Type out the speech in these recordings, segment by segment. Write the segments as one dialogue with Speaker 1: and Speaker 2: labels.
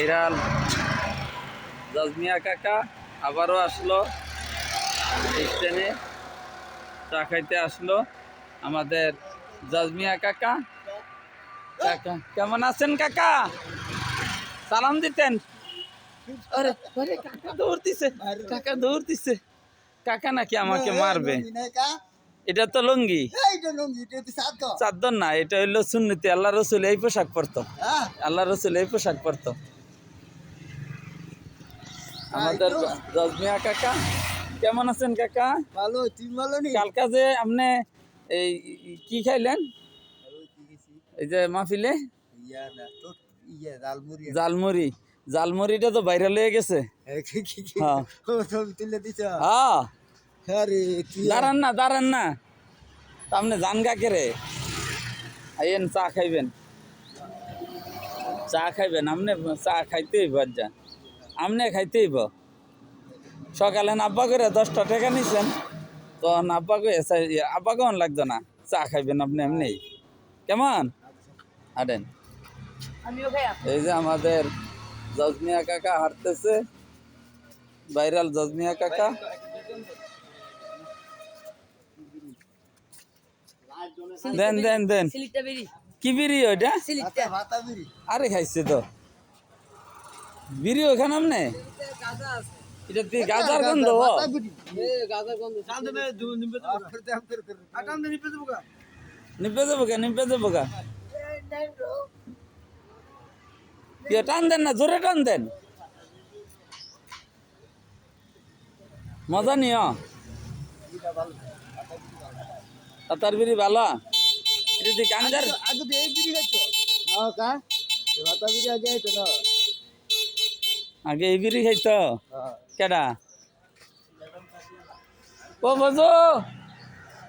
Speaker 1: Viral. Jojmiya কাকা আবারও আসলো। স্টেনে চা খাইতে আসলো। আমাদের জজমিয়া কাকা। কাকা কেমন আছেন কাকা? সালাম দিতেন। আরে আরে কাকা নাকি আমাকে মারবে? এটা তো লুঙ্গি। চাদর না এটা হইল সুন্নতি। আল্লাহ রসুল এই পোশাক পরতো। আল্লাহ রসুল এই পোশাক পরতো। আমাদের রজমিয়া কাকা কেমন আছেন কাকা?
Speaker 2: ভালো তুমি ভালো নি
Speaker 1: কালকা যে আপনি এই কি খাইলেন? এই যে মাহফিলে?
Speaker 2: জালমুড়ি
Speaker 1: জালমুড়ি জালমুড়িটা তো ভাইরাল হয়ে গেছে। হ্যাঁ। হ্যাঁ। দাঁড়ান না দাঁড়ান না। আপনি জান কাকে রে? আইয়েন চা খাইবেন। চা খাইবেন আপনি চা খাইতে হইব আর যা আপনি খাইতে হইব। সকালে আব্বা করে দশটা টাকা নিছেন তো আব্বা করে আব্বা কেমন লাগতো না? চা খাইবেন আপনি এমনি। কেমন? আরেন এই যে আমাদের জজমিয়া কাকা হাঁটতেছে। ভাইরাল জজমিয়া কাকা। দেন দেন দেন। কি বিড়ি ওইটা?
Speaker 2: বিড়ি
Speaker 1: আরে খাইছে তো। বিড়ি ওখানে আমনে? এটা তুই গাজার গন্ধ।
Speaker 2: নিপে
Speaker 1: কে নিপে কা ইয়ে টান দেন না জোরে টান দেন। মজা নিও। তার বিড়ি ভালো? এটা তুই কান্দার
Speaker 2: আগে এই বিড়ি খাইতো না কা বিড়ি আগে আইতো না
Speaker 1: আগে এই বিড়ি খাইতো
Speaker 2: হ্যাঁ।
Speaker 1: কেডা? ও বজো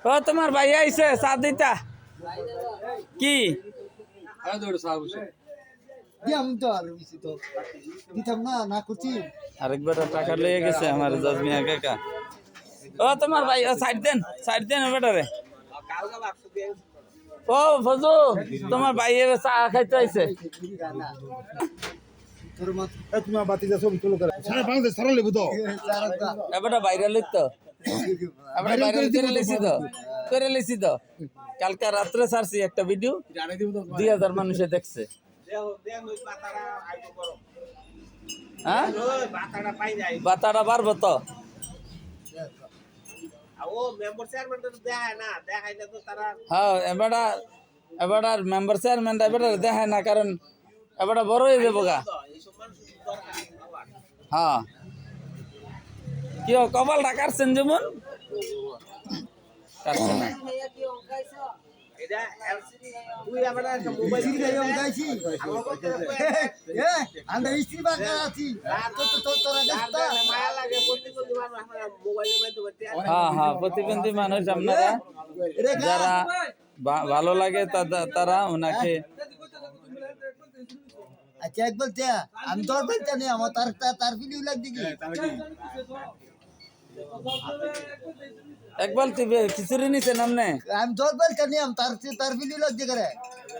Speaker 1: ও তোমার ভাই আইছে চা দিতা কি
Speaker 2: দিয়াম তো আর বেশি তো। দিতাম না না করছি।
Speaker 1: আরেকবার টাকা লয়ে গেছে আমার জজমিয়া কাকা। ও তোমার ভাই সাইড দেন সাইড দেন বেটারে। ও ফজু তোমার ভাই চা খাইতে আইছে।
Speaker 3: ছবি তুলো করে সারা লেবু তো।
Speaker 1: এবারটা বাইরে লিখতো এবারটা বাইরে করে লিখছি তো। করে লিখছি তো। কালকে রাত্রে ছাড়ছি একটা ভিডিও দুই হাজার মানুষে দেখছে। হ্যাঁ? বাতাটা পারব তো। হ্যাঁ এবারটার মেম্বার চেয়ারম্যান দেখায় না কারণ এবারটা বড় হয়ে যাব গা। হ্যাঁ। কি ও, কপালটা কাটছেন যেমন? কাটছে না। হ্যাঁ হ্যাঁ প্রতিবন্ধী মানুষ আপনারা। যারা ভালো লাগে তারা ওনাকে
Speaker 2: আচ্ছা এক বলতে আমি তোর বলতে নেই আমার তার তার তার ভিডিও লাগ দিকি
Speaker 1: এক বালতি খিচুড়ি নিছেন আপনি
Speaker 2: আমি তোর বলতে নেই আমি তার তার ভিডিও লাগ দি করে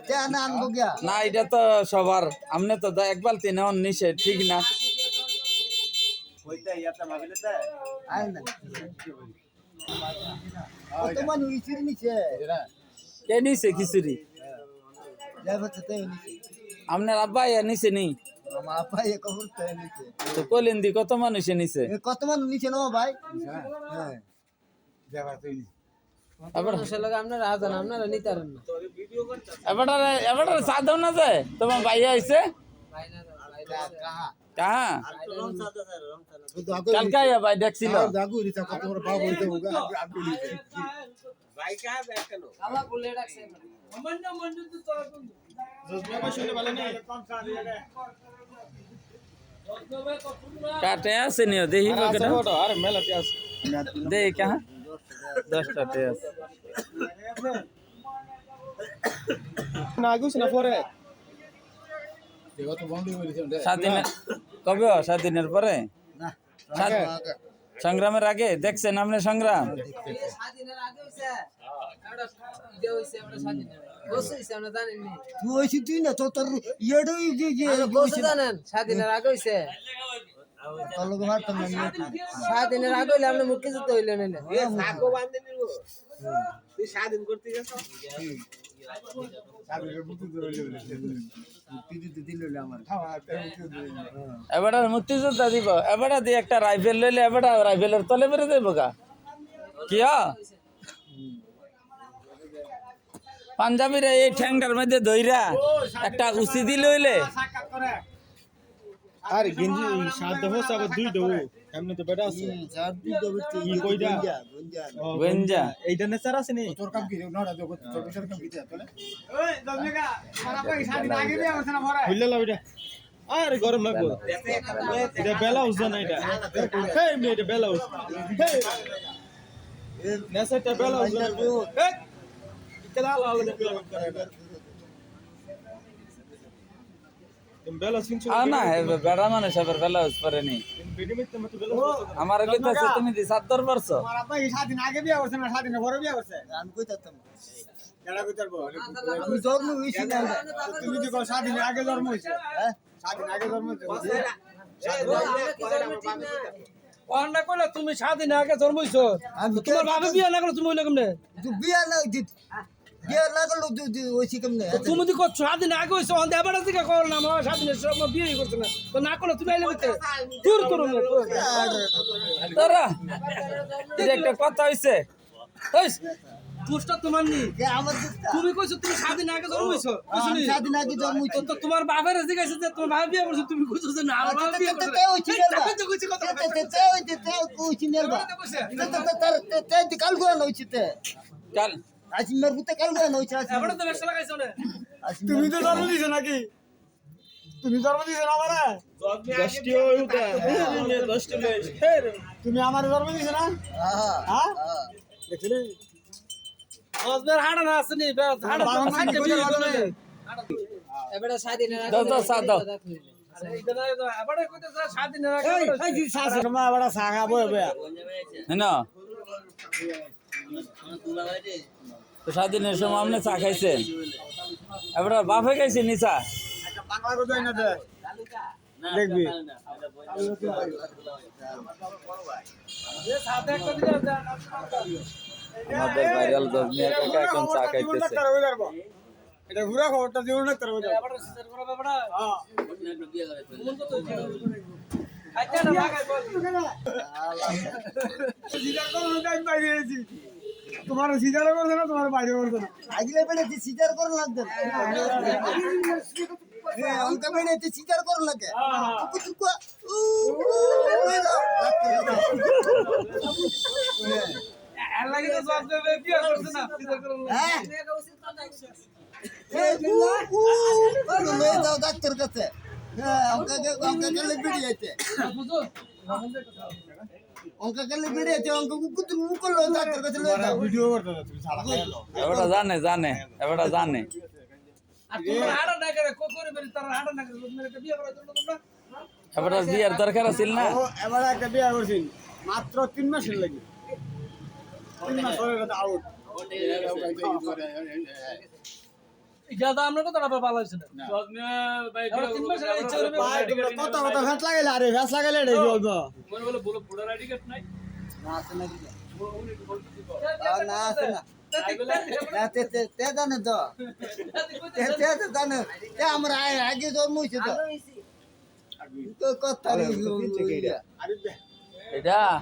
Speaker 2: তে না আনব গিয়া
Speaker 1: না এটা তো সবার। আপনি তো এক বালতি নেওয়ার নিষে ঠিক না?
Speaker 2: নিছে?
Speaker 1: কে নিছে খিচুড়ি? আপনার আব্বা ইয়া নিছে নি
Speaker 2: আমার আপা এ কবর তাই
Speaker 1: তো দি কত মানুষে নিছে
Speaker 2: এ কত মানুষ নিছে না ভাই? হ্যাঁ।
Speaker 1: এবার
Speaker 4: লাগে আপনারা আজান আপনারা নিতে না।
Speaker 1: এবার এবার চা দাও না যায় তোমার ভাইয়া আইছে।
Speaker 2: কাহা
Speaker 1: কাহা? কালকে আইয়া ভাই দেখছিল।
Speaker 3: জাগু রিসা কত বড় পাও বলতে হোগা
Speaker 4: আল্লাহ বলে রাখছে
Speaker 1: কাটে আছে নিও দেখি কেন
Speaker 3: আরে মেলাতে আছে
Speaker 1: দেই কাহা দশটা টে আছে
Speaker 3: না আগুস না পরে কত বন্ধ হয়ে গেছে
Speaker 1: সাত দিনের কবে ও? সাত দিনের পরে
Speaker 2: না
Speaker 1: সাত সংগ্রামের আগে দেখছেন আপনি সংগ্রাম
Speaker 2: তুই না তোর
Speaker 4: জানেন স্বাধীনের আগে হইছে
Speaker 2: তোর লোক মারতাম না নিয়ে
Speaker 4: স্বাধীনের আগে হইলে আপনি মুক্তিযুদ্ধ হইলে নইলে
Speaker 1: এবারে মুক্তিযোদ্ধা দিব এবারে দিয়ে একটা রাইফেল লইলে এবারে রাইফেলের তলে বেড়ে দেব গা কিয়া পাঞ্জাবির এই ঠ্যাংটার মধ্যে দইরা একটা উচি দিলে হইলে।
Speaker 3: আরে গেঞ্জি সাত দেবো সাবে দুই দেবো এমনি তো বেটা আছে। কি কইটা
Speaker 1: গঞ্জা
Speaker 3: এইটা নেচার আছে নি?
Speaker 5: তোর কাম কি নড়া দেবো তোর বিচার কাম কি দেয়া তোলে
Speaker 3: খুললে লাও এটা? আরে গরম লাগবো। এটা বেলা উঠছে না এটা? হেই মেয়ে এটা বেলা উঠছে হেই নেচারটা
Speaker 1: বেড়া মানুষ আবার বেলা উস পারেনি
Speaker 3: ভিডিও মিথ্যা মতো বেলা
Speaker 1: আমার কইতাছে তুমি দি সাত্তর পারছ
Speaker 5: স্বাধীন আগে বিয়া করছে না স্বাধীন পরে বিয়া করছে?
Speaker 2: আমি কই যেতাম
Speaker 5: কেডা কইতার
Speaker 2: জন্ম হইছি না।
Speaker 5: তুমি আগে জন্ম হইছে?
Speaker 2: হ্যাঁ?
Speaker 5: স্বাধীন আগে জন্ম হইছে।
Speaker 6: অন্না কইলা তুমি স্বাধীন আগে জন্ম হইছো।
Speaker 2: আমি
Speaker 6: তোমার বাবা বিয়া না করল তুমি হইলে কেমনে?
Speaker 2: বিয়া না বিয়া না করল তুই তুই কেমনে
Speaker 6: তুমি করছ স্বাধীন আগে হইছো অন্ধে কর না আমার বিয়ে করছে না। তো না তুমি আইলে দূর করো
Speaker 1: তোরা এটা একটা কথা হইছে। হইস
Speaker 6: তোমার? তুমি কইছো তুমি আগে জন্ম হইছো
Speaker 2: আগে জন্ম হইছি।
Speaker 6: তো তোমার বাবার জিজ্ঞাসা যে তোমার বাবা বিয়ে করছে তুমি কইছো যে না আমার বাবা বিয়ে করছে।
Speaker 2: তে হইছি রে
Speaker 6: তাকে তো কথা
Speaker 2: তে তে তে তে কইছি নে বা
Speaker 6: তো কইছে।
Speaker 2: তে তে তে তে কাল হইছি তে।
Speaker 1: কাল?
Speaker 2: আসি মের পুতে কাল গোয়া হইছি আসি
Speaker 6: এবার তো ব্যবসা লাগাইছো না।
Speaker 5: তুমি তো জন্ম দিছো নাকি? তুমি জন্ম দিছো না আমারে?
Speaker 3: দশটি ওইটা দশটি হেই
Speaker 5: তুমি আমার জন্ম দিছো না?
Speaker 2: হ্যাঁ
Speaker 5: হ্যাঁ?
Speaker 2: হ্যাঁ।
Speaker 5: দেখলে?
Speaker 6: হজবের হাড়া না আসেনি হাড়া সাইডে বিয়ে করবে
Speaker 4: এবারে স্বাধীনের আগে
Speaker 1: দাও, দাও, চা দাও।
Speaker 5: বয়।
Speaker 1: না। তো স্বাধীনের সময় আপনি চা খাইছেন? এবার বাপে খাইছে নিচা
Speaker 5: বাংলা কথা না দে দেখবি।
Speaker 6: সাথে
Speaker 1: আমাদের ভাইরাল জজমিয়া কাকা এখন চা খাইতেছে।
Speaker 5: এটা ঘুরা খবরটা জীবন না
Speaker 6: করে বাবাটা
Speaker 5: হ্যাঁ
Speaker 6: আচ্ছা না লাগাই বল।
Speaker 5: সিজার করো না আমি গেছি তোমার সিজার করছে না তোমার বাইরে করছে না?
Speaker 2: আগলে বেড়ে সিজার কর লাগবে। হ্যাঁ অঙ্ক বেড়ে তুই সিজার কর লাগে। হ্যাঁ যাও। ডাক্তার কাছে। হ্যাঁ অঙ্ক অঙ্ক গেলে বেড়ে যেতে অঙ্ক কুকুর মুকল ডাক্তার কাছে লয়ে যাও
Speaker 5: ভিডিও করতে তুমি সারা খাই
Speaker 1: এবারটা জানে জানে এবারটা জানে।
Speaker 6: আর তোমার হাড়া না করে কো করে বেরি তার হাড়া না করে মেরে বিয়ে করার জন্য তোমরা
Speaker 1: এবারটা বিয়ার দরকার আছিল না?
Speaker 5: ও একটা বিয়া করছি। মাত্র তিন মাসের লাগে। তিন মাস পরে আউট
Speaker 6: ইজাদা আমরা কত টাকা পালা হইছে না। এবার তিন মাস আগে ইচ্ছা করবে
Speaker 5: কত কত ভ্যাস লাগাইলে আরে ভ্যাস লাগাইলে এটা কি বলব
Speaker 2: না আছে না না। আছে না না। তে তে তে জানে তো। তে তে তে জানে। তে আমরা আগে- আগে তো তো। কথা
Speaker 1: এটা?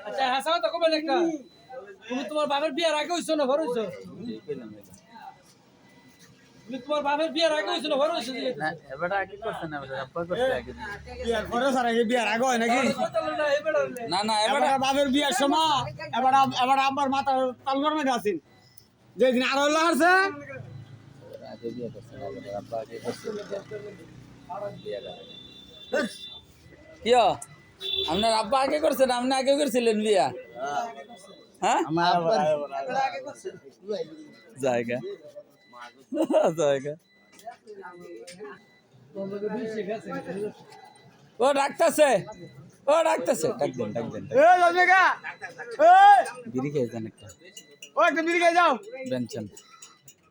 Speaker 6: আচ্ছা হাসাও তো কবে একটা তুমি তোমার বাবার বিয়ার আগে হইছো না ঘর হইছো? তোমার বাপের বিয়ের আগে হয়েছিল ঘর হয়েছে
Speaker 1: না এবারে আগে করছে না এবারে আব্বা করছে আগে।
Speaker 5: বিয়ার পরে স্যার আগে বিয়ার আগে হয় নাকি?
Speaker 1: না না এবারে
Speaker 5: এবার বাপের বিয়ার সময় এবার আব- এবার আব্বার মাথা তালগর মেঘ আছেন যেদিন আরও আসছে
Speaker 1: আগে বিয়ে করছে না, এবারে আব্বা আগে করছে বিয়েটা। কিয় আপনার আব্বা আগে করছেন আপনি আগে করছিলেন বিয়া হ্যাঁ
Speaker 2: আমার আব্বা
Speaker 1: জায়গা জায়গা ও ডাকতেছে ও ডাকতেছে ডাক দেন ডাক দেন
Speaker 5: এ জজমেকা এ
Speaker 1: বিড়ি খেয়ে যান একটা
Speaker 5: ও একটা বিড়ি খেয়ে যাও
Speaker 1: বেঞ্চন